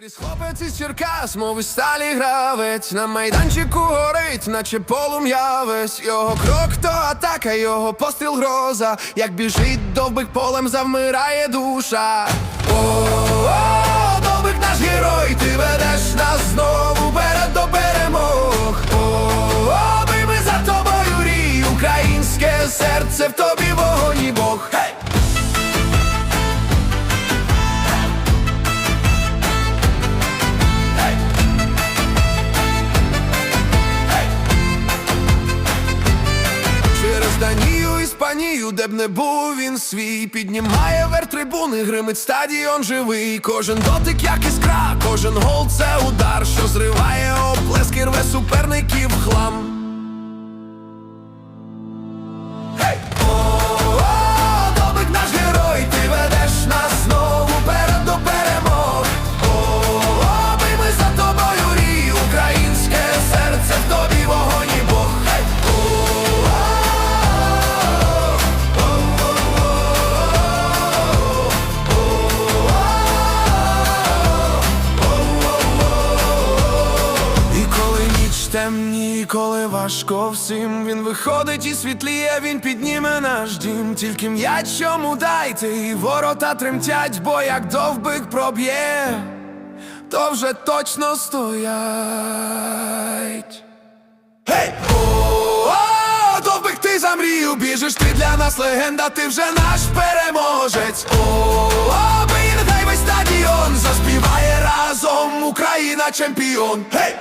Виріс хлопець із Черкас, мови сталі гравець. На майданчику горить, наче полум'я весь Його крок то атака, його постріл гроза. Як біжить довбик полем, завмирає душа. О, довбик наш герой, ти ведеш нас знову перед до перемог. О, бий ми за тобою рій, українське серце в тобі вогонь і Бог Данію, де б не був він свій, піднімає вер трибуни, гримить стадіон живий. Кожен дотик, як іскра, кожен гол це удар, що зриває оплески, рве суперників хлам. Темні, коли важко всім, він виходить і світліє, він підніме наш дім. Тільки м'яч йому дайте, і ворота тремтять, бо як довбик проб'є, то вже точно стоять. Гей! О, довбик, ти за мрію біжиш, ти для нас легенда, ти вже наш переможець. О, бий, нехай весь стадіон заспіває разом Україна чемпіон. Гей!